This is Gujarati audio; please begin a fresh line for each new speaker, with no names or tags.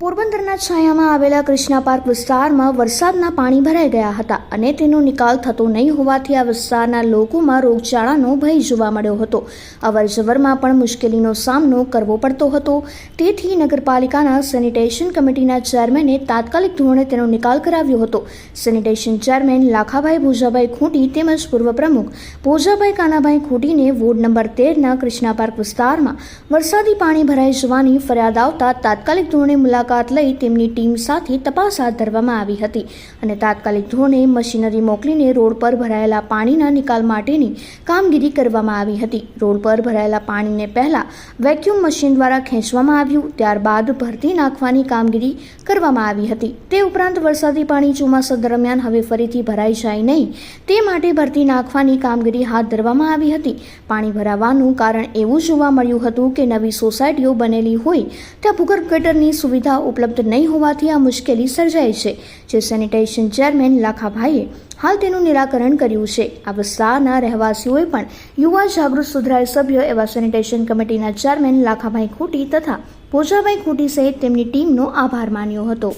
પોરબંદરના છાયામાં આવેલા કૃષ્ણા પાર્ક વિસ્તારમાં વરસાદના પાણી ભરાઈ ગયા હતા અને તેનો નિકાલ થતો નહીં હોવાથી આ વિસ્તારના લોકોમાં રોગચાળાનો ભય જોવા મળ્યો હતો. અવરજવરમાં પણ મુશ્કેલીનો સામનો કરવો પડતો હતો. તેથી નગરપાલિકાના સેનિટેશન કમિટીના ચેરમેને તાત્કાલિક ધોરણે તેનો નિકાલ કરાવ્યો હતો. સેનિટેશન ચેરમેન લાખાભાઈ ભોજાભાઈ ખૂંટી તેમજ પૂર્વ પ્રમુખ ભોજાભાઈ કાનાભાઈ ખૂંટીને વોર્ડ નંબર તેરના કૃષ્ણા પાર્ક વિસ્તારમાં વરસાદી પાણી ભરાઈ જવાની ફરિયાદ આવતા તાત્કાલિક ધોરણે મુલાકાત લઈ તેમની ટીમ સાથે તપાસ હાથ ધરવામાં આવી હતી અને તાત્કાલિક ધોરણે મશીનરી મોકલીને રોડ પર ભરાયેલા પાણીના નિકાલ માટેની કામગીરી કરવામાં આવી હતી. રોડ પર ભરાયેલા પાણીને પહેલા વેક્યુમ મશીન દ્વારા ખેંચવામાં આવ્યું, ત્યારબાદ ભરતી નાખવાની કામગીરી કરવામાં આવી હતી. તે ઉપરાંત વરસાદી પાણી ચોમાસા દરમિયાન હવે ફરીથી ભરાઈ જાય નહીં, તે માટે ભરતી નાખવાની કામગીરી હાથ ધરવામાં આવી હતી. પાણી ભરાવાનું કારણ એવું જોવા મળ્યું હતું કે નવી સોસાયટીઓ બનેલી હોય ત્યાં ભૂગર્ભ ગટરની સુવિધા ઉપલબ્ધ નહીં હોવાથી આ મુશ્કેલી સર્જાઈ છે. જે સેનિટેશન ચેરમેન લાખાભાઈએ હાલ તેનું નિરાકરણ કર્યું છે. આ વિસ્તારના રહેવાસીઓએ પણ યુવા જાગૃત સુધરાય સભ્ય એવા સેનિટેશન કમિટીના ચેરમેન લાખાભાઈ ખૂટી તથા ભોજાભાઈ ખૂટી સહિત તેમની ટીમનો આભાર માન્યો હતો.